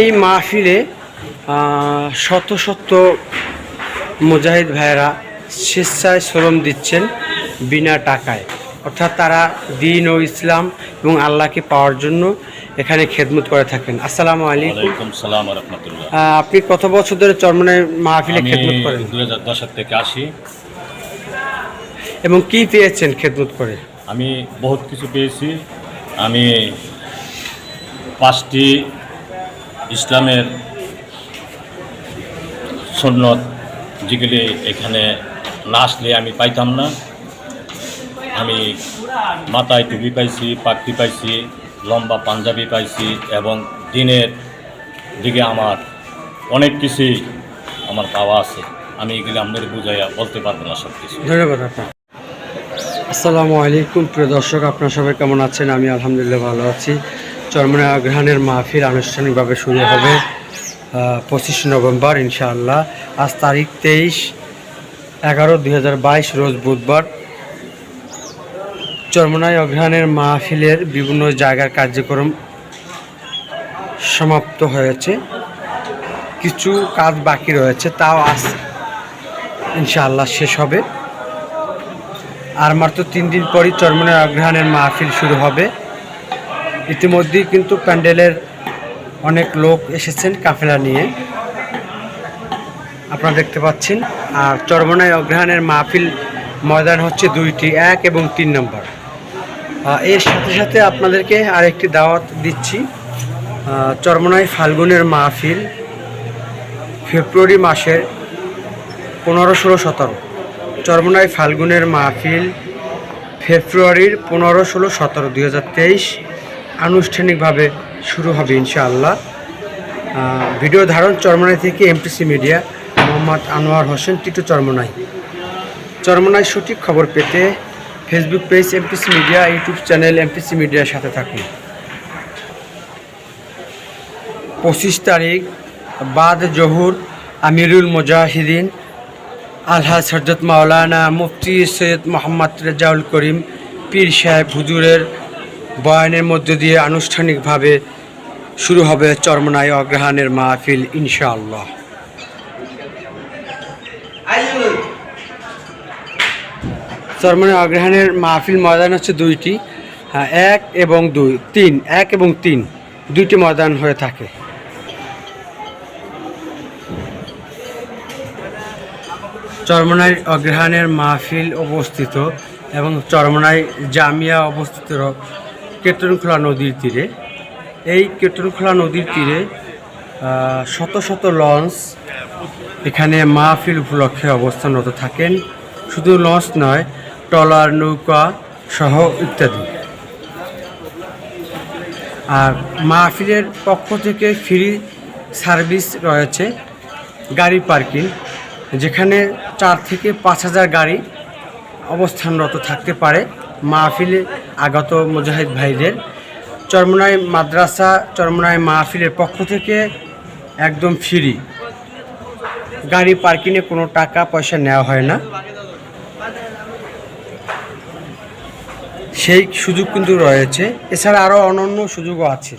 এই মাহফিলে শত শত মুজাহিদ ভাইয়েরা স্বেচ্ছায় শ্রম দিচ্ছেন বিনা টাকায়। অর্থাৎ তারা দিন ও ইসলাম এবং আল্লাহকে পাওয়ার জন্য এখানে খেদমত করে থাকেন। আসসালামু আলাইকুম। সালাম রহমতুল্লাহ। আপনি কত বছর ধরে চরমনায় মাহফিলে খেদমত করেন? দুই হাজার দশের থেকে আসি। এবং কি পেয়েছেন খেদমত করে? আমি বহুত কিছু পেয়েছি। আমি পাঁচটি ইসলামের সন্ন্যত যেগুলি এখানে না আসলে আমি পাইতাম না। আমি মাথায় টুপি পাইছি, পাগড়ি পাইছি, লম্বা পাঞ্জাবি পাইছি এবং দিনের দিকে আমার অনেক কিছুই আমার পাওয়া আছে। আমি এগুলি আপনাদের বুঝাইয়া বলতে পারব না সব কিছু ধন্যবাদ আপনার আসসালামু আলাইকুম, প্রিয় দর্শক, আপনারা সবাই কেমন আছেন? আমি আলহামদুলিল্লাহ ভালো আছি। চরমনা অগ্রহণের মাহফিল আনুষ্ঠানিকভাবে শুরু হবে পঁচিশ নভেম্বর, ইনশাআল্লাহ। আজ তারিখ তেইশ এগারো দুই রোজ বুধবার। চরমনায় অগ্রহণের মাহফিলের বিভিন্ন জায়গার কার্যক্রম সমাপ্ত হয়েছে। কিছু কাজ বাকি রয়েছে, তাও আজ ইনশাআল্লাহ শেষ হবে। আর মাত্র তিন দিন পরই চরমনের অগ্রহণের মাহফিল শুরু হবে। ইতিমধ্যেই কিন্তু প্যান্ডেলের অনেক লোক এসেছেন কাফেলা নিয়ে। আপনারা দেখতে পাচ্ছেন, আর চরমনায় অগ্রহণের মাহফিল ময়দান হচ্ছে দুইটি, এক এবং তিন নম্বর। এর সাথে সাথে আপনাদেরকে আরেকটি দাওয়াত দিচ্ছি। চরমনায় ফাল্গুনের মাহফিল ফেব্রুয়ারি মাসের পনেরো ষোলো সতেরো। চরমনায় ফাল্গুনের মাহফিল ফেব্রুয়ারির পনেরো ষোলো সতেরো, দুই হাজার তেইশ। আনুষ্ঠানিকভাবে শুরু হবে ইনশাআল্লাহ। ভিডিও ধারণ চরমনাই থেকে এমপিসি মিডিয়া মোহাম্মদ আনোয়ার হোসেন, টিটু চরমনাই। চরমনায় সঠিক খবর পেতে Facebook page MPC media YouTube channel MPC মিডিয়ার সাথে থাকুন। পঁচিশ তারিখ, বাদ জহুর আমিরুল মুজাহিদিন, আলহাজ হজরত মাওলানা মুফতি সৈয়দ মোহাম্মদ রেজাউল করিম, পীর সাহেব হুজুরের বয়ানের মধ্য দিয়ে আনুষ্ঠানিকভাবে শুরু হবে চরমনায় অগ্রহায়ণের মাহফিল ইনশাআল্লাহ। চরমনায় অগ্রহায়ণের মাহফিল ময়দান হচ্ছে দুইটি। হ্যাঁ, এক এবং দুই তিন এক এবং তিন দুইটি ময়দান হয়ে থাকে। চরমনাই অগ্রহায়ণের মাহফিল অবস্থিত এবং চরমনাই জামিয়া অবস্থিত কেতনখোলা নদীর তীরে। এই কেতনখোলা নদীর তীরে শত শত লঞ্চ এখানে মাহফিল উপলক্ষে অবস্থানরত থাকেন। শুধু লঞ্চ নয়, ট্রলার, নৌকা সহ ইত্যাদি। আর মাহফিলের পক্ষ থেকে ফ্রি সার্ভিস রয়েছে, গাড়ি পার্কিং, যেখানে চার থেকে পাঁচ হাজার গাড়ি অবস্থানরত থাকতে পারে। মাহফিলে আগত মুজাহিদ ভাইদের। চরমনাই মাদ্রাসা, চরমনাই মাহফিলের পক্ষ থেকে একদম ফ্রি গাড়ি পার্কিংয়ে কোনো টাকা, পয়সা নেওয়া হয় না। সেই সুযোগ কিন্তু রয়েছে। এছাড়া আরও অনন্য সুযোগও আছে।